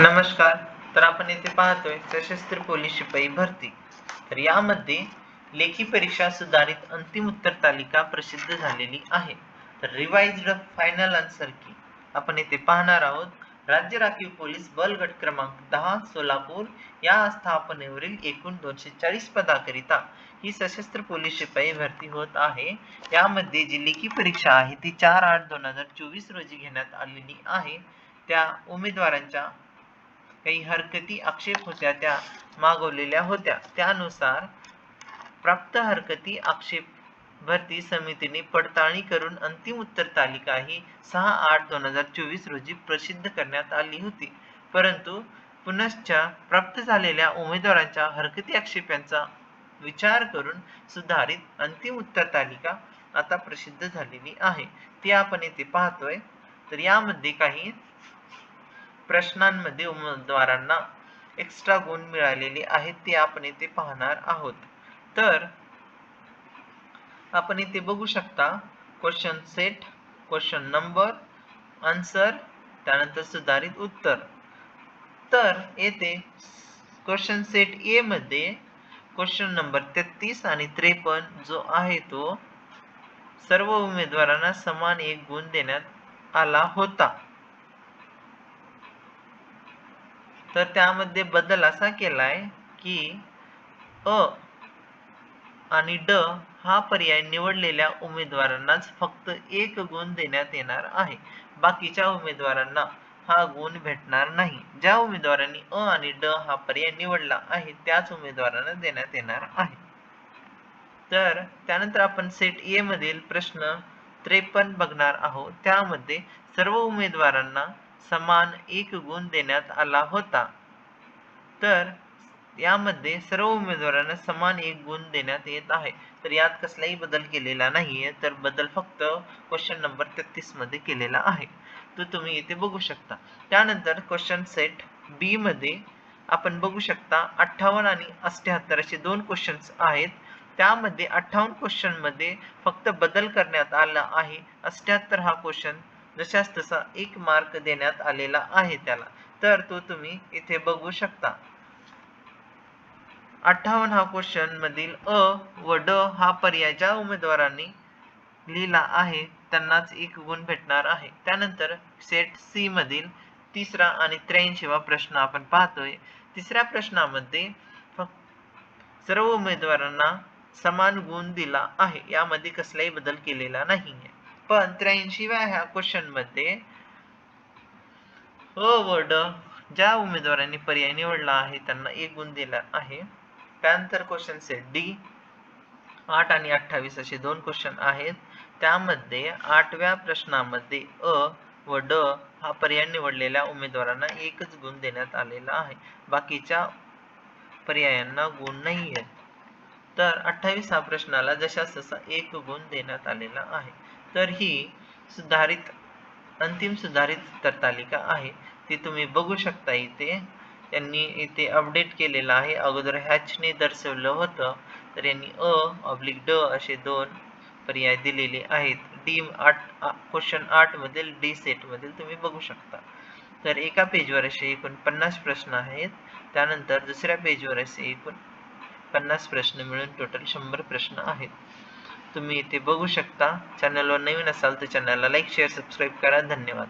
नमस्कार तर आपण येथे पाहतोय सशस्त्र पोलीस शिपाई भरती. तर यामध्ये लेखी परीक्षा सुधारित अंतिम उत्तर तालिका प्रसिद्ध झालेली आहे. तर रिवाइज्ड फायनल आन्सर की आपण येथे पाहणार आहोत राज्य राखीव पोलीस बल गट क्रमांक दहा सोलापूर या स्थापनेवरील एकूण दोनशे चाळीस पदाकरिता ही सशस्त्र पोलीस शिपाई भरती होत आहे. यामध्ये जी लेखी परीक्षा आहे ती चार आठ दोन हजार चोवीस रोजी घेण्यात आलेली आहे. त्या उमेदवारांच्या काही हरकती आक्षेप होत्या त्या मागवलेल्या होत्या. त्यानुसार प्राप्त हरकती आक्षेप भरती समितीने पडताळणी करून अंतिम उत्तर तालिका ही सहा आठ दोन हजार चोवीस रोजी प्रसिद्ध करण्यात आली होती. परंतु पुनश्च प्राप्त झालेल्या उमेदवारांच्या हरकती आक्षेपांचा विचार करून सुधारित अंतिम उत्तर तालिका आता प्रसिद्ध झालेली आहे. ती आपण येथे पाहतोय. तर यामध्ये काही प्रश्नांमध्ये उमेदवारांना एक्स्ट्रा गुण मिळालेले आहेत ते आपण इथे पाहणार आहोत. तर आपण इथे बघू शकता question set question number answer त्यानंतर सुधारित उत्तर. तर येथे क्वेश्चन सेट ए मध्ये क्वेश्चन नंबर तेहतीस आणि त्रेपन्न जो आहे तो सर्व उमेदवारांना समान एक गुण देण्यात आला होता. तर त्यामध्ये बदल असा केलाय की अ आणि ड हा पर्याय निवडलेल्या उमेदवारांनाच फक्त एक गुण देण्यात येणार आहे. बाकीच्या उमेदवारांना हा गुण भेटणार नाही. ज्या उमेदवारांनी अ आणि ड हा पर्याय निवडला आहे त्याच उमेदवारांना देण्यात येणार आहे. तर त्यानंतर आपण सेट ए मधील प्रश्न त्रेपन्न बघणार आहोत. त्यामध्ये सर्व उमेदवारांना समान एक गुण देण्यात आला होता. तर यामध्ये सर्व उमेदवारांना समान एक गुण देण्यात येत आहे. तर यात कसलाही बदल केलेला नाहीये तर बदल फक्त क्वेश्चन नंबर तेहतीसमध्ये केलेला आहे. तो तुम्ही इथे बघू शकता. त्यानंतर क्वेश्चन सेट बी मध्ये आपण बघू शकता अठ्ठावन्न आणि अठ्याहत्तर असे दोन क्वेश्चन्स आहेत. त्यामध्ये अठ्ठावन्न क्वेश्चनमध्ये फक्त बदल करण्यात आला आहे. अठ्याहत्तर हा क्वेश्चन जशास तसा एक मार्क देण्यात आलेला आहे त्याला. तर तो तुम्ही इथे बघू शकता. अठ्ठावन्न हा क्वेश्चन मधील अ व ड हा पर्याय ज्या उमेदवारांनी लिहिला आहे त्यांनाच एक गुण भेटणार आहे. त्यानंतर सेट सी मधील तिसरा आणि त्र्याऐंशीवा प्रश्न आपण पाहतोय. तिसऱ्या प्रश्नामध्ये सर्व उमेदवारांना समान गुण दिला आहे. यामध्ये कसलाही बदल केलेला नाहीये. पण त्र्याऐंशीव्या ह्या क्वेश्चनमध्ये. अ वर्ड ड ज्या उमेदवारांनी पर्याय निवडला आहे त्यांना एक गुण दिला आहे. त्यानंतर क्वेश्चन सेट डी आठ आणि अठ्ठावीस असे दोन क्वेश्चन आहेत. त्यामध्ये आठव्या प्रश्नामध्ये अ व ड हा पर्याय निवडलेल्या उमेदवारांना एकच गुण देण्यात आलेला आहे. बाकीच्या पर्यायांना गुण नाही आहेत तर अठ्ठावीस हा प्रश्नाला जशा तसा एक गुण देण्यात आलेला आहे. तर ही सुधारित अंतिम सुधारित तर तालिका आहे. ती तुम्ही बघू शकता इथे. त्यांनी इथे अपडेट केलेलं आहे. अगोदर हॅचने दर्शवलं होतं तर यांनी अ ऑब्लिक ड असे दोन पर्याय दिलेले आहेत. डी आठ क्वेश्चन आठ मधील डी सेट मधील तुम्ही बघू शकता. तर एका पेजवर असे एकूण पन्नास प्रश्न आहेत. त्यानंतर दुसऱ्या पेजवर असे एकूण पन्नास प्रश्न मिळून टोटल शंभर प्रश्न आहेत. तुम्ही इथे बघू शकता. चॅनलवर नवीन असाल तर चॅनलला लाईक शेअर सबस्क्राईब करा. धन्यवाद.